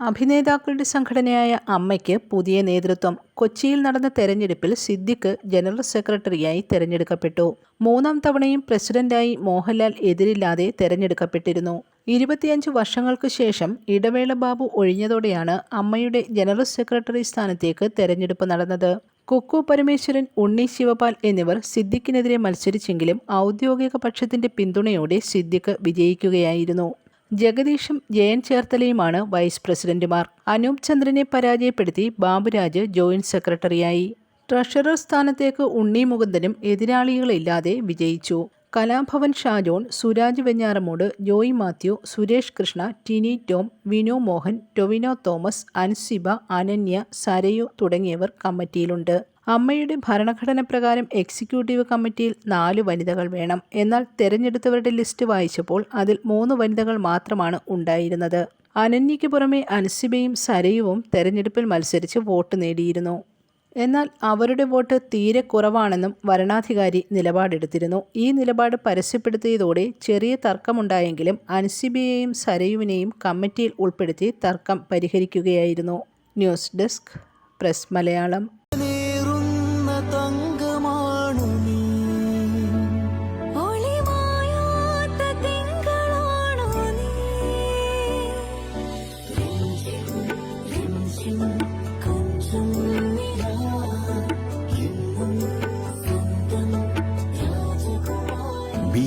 അഭിനേതാക്കളുടെ സംഘടനയായ അമ്മയ്ക്ക് പുതിയ നേതൃത്വം. കൊച്ചിയിൽ നടന്ന തെരഞ്ഞെടുപ്പിൽ സിദ്ദിഖ് ജനറൽ സെക്രട്ടറിയായി തെരഞ്ഞെടുക്കപ്പെട്ടു. മൂന്നാം തവണയും പ്രസിഡന്റായി മോഹൻലാൽ എതിരില്ലാതെ തെരഞ്ഞെടുക്കപ്പെട്ടിരുന്നു. ഇരുപത്തിയഞ്ച് വർഷങ്ങൾക്ക് ശേഷം ഇടവേള ബാബു ഒഴിഞ്ഞതോടെയാണ് അമ്മയുടെ ജനറൽ സെക്രട്ടറി സ്ഥാനത്തേക്ക് തെരഞ്ഞെടുപ്പ് നടന്നത്. കുക്കു പരമേശ്വരൻ ഉണ്ണി ശിവപാൽ എന്നിവർ സിദ്ദിഖിനെതിരെ മത്സരിച്ചെങ്കിലും ഔദ്യോഗിക പക്ഷത്തിന്റെ പിന്തുണയോടെ സിദ്ദിഖ് വിജയിക്കുകയായിരുന്നു. ജഗദീഷും ജയൻ ചേർത്തലയുമാണ് വൈസ് പ്രസിഡന്റുമാർ. അനൂപ് ചന്ദ്രനെ പരാജയപ്പെടുത്തി ബാബുരാജ് ജോയിന്റ് സെക്രട്ടറിയായി. ട്രഷറർ സ്ഥാനത്തേക്ക് ഉണ്ണി മുകുന്ദനും എതിരാളികളില്ലാതെ വിജയിച്ചു. കലാഭവൻ ഷാജോൺ സുരാജ് വെഞ്ഞാറമൂട് ജോയ് മാത്യു സുരേഷ് കൃഷ്ണ ടിനി ടോം വിനു മോഹൻ ടൊവിനോ തോമസ് അൻസിബ അനന്യ സരയു തുടങ്ങിയവർ കമ്മിറ്റിയിലുണ്ട്. അമ്മയുടെ ഭരണഘടന പ്രകാരം എക്സിക്യൂട്ടീവ് കമ്മിറ്റിയിൽ നാല് വനിതകൾ വേണം. എന്നാൽ തെരഞ്ഞെടുത്തവരുടെ ലിസ്റ്റ് വായിച്ചപ്പോൾ അതിൽ മൂന്ന് വനിതകൾ മാത്രമാണ് ഉണ്ടായിരുന്നത്. അനന്യയ്ക്ക് പുറമെ അൻസിബയും സരയുവും തെരഞ്ഞെടുപ്പിൽ മത്സരിച്ച് വോട്ട് നേടിയിരുന്നു. എന്നാൽ അവരുടെ വോട്ട് തീരെ കുറവാണെന്നും വരണാധികാരി നിലപാടെടുത്തിരുന്നു. ഈ നിലപാട് പരസ്യപ്പെടുത്തിയതോടെ ചെറിയ തർക്കമുണ്ടായെങ്കിലും അൻസിബിയെയും സരയുവിനെയും കമ്മിറ്റിയിൽ ഉൾപ്പെടുത്തി തർക്കം പരിഹരിക്കുകയായിരുന്നു. News desk press Malayalam.